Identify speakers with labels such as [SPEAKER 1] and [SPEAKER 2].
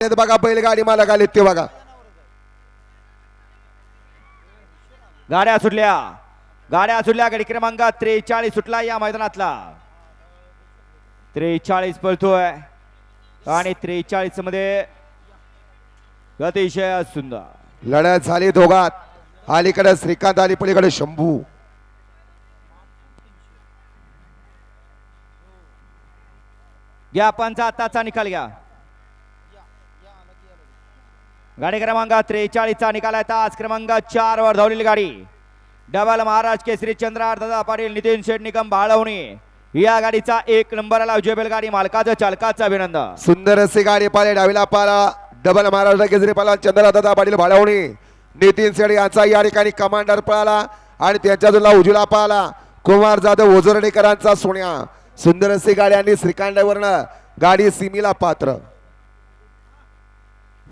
[SPEAKER 1] बघा बैलगाडी मला आले ते बघा.
[SPEAKER 2] गाड्या सुटल्या. गाड्या सुटल्या गडी क्रमांक त्रेचाळीस सुटला या मैदानातला. त्रेचाळीस पळतोय. आणि त्रेचाळीसमध्ये अतिशय सुंदर.
[SPEAKER 1] लढत झाली दोघात. अलीकडे श्रीकांत आणि पलीकडे शंभू.
[SPEAKER 2] घ्या पंचा आताचा निकाल घ्या. गाडी क्रमांक त्रेचाळीसचा निकाल आहे. तास क्रमांक चार वर धावलेली गाडी. डबल महाराज केसरी चंद्रार दादा पाटील नितीन शेठ निकम बाळवणी. या गाडीचा एक नंबर आला. गाडी मालकाचं चालकाचं अभिनंदन.
[SPEAKER 1] सुंदर असे गाडी पाले डावीला पाला डबल महाराष्ट्र केसरी पाला चंद्रदादा पाटील भाडवणी नितीन शेठ यांचा या ठिकाणी कमांडर पळाला आणि त्यांच्या जुला उजला पळाला कुमार जाधव ओझरडेकरांचा सोन्या. सुंदर असे गाडी आणि श्रीकांडावरनं गाडी सिमीला पात्र.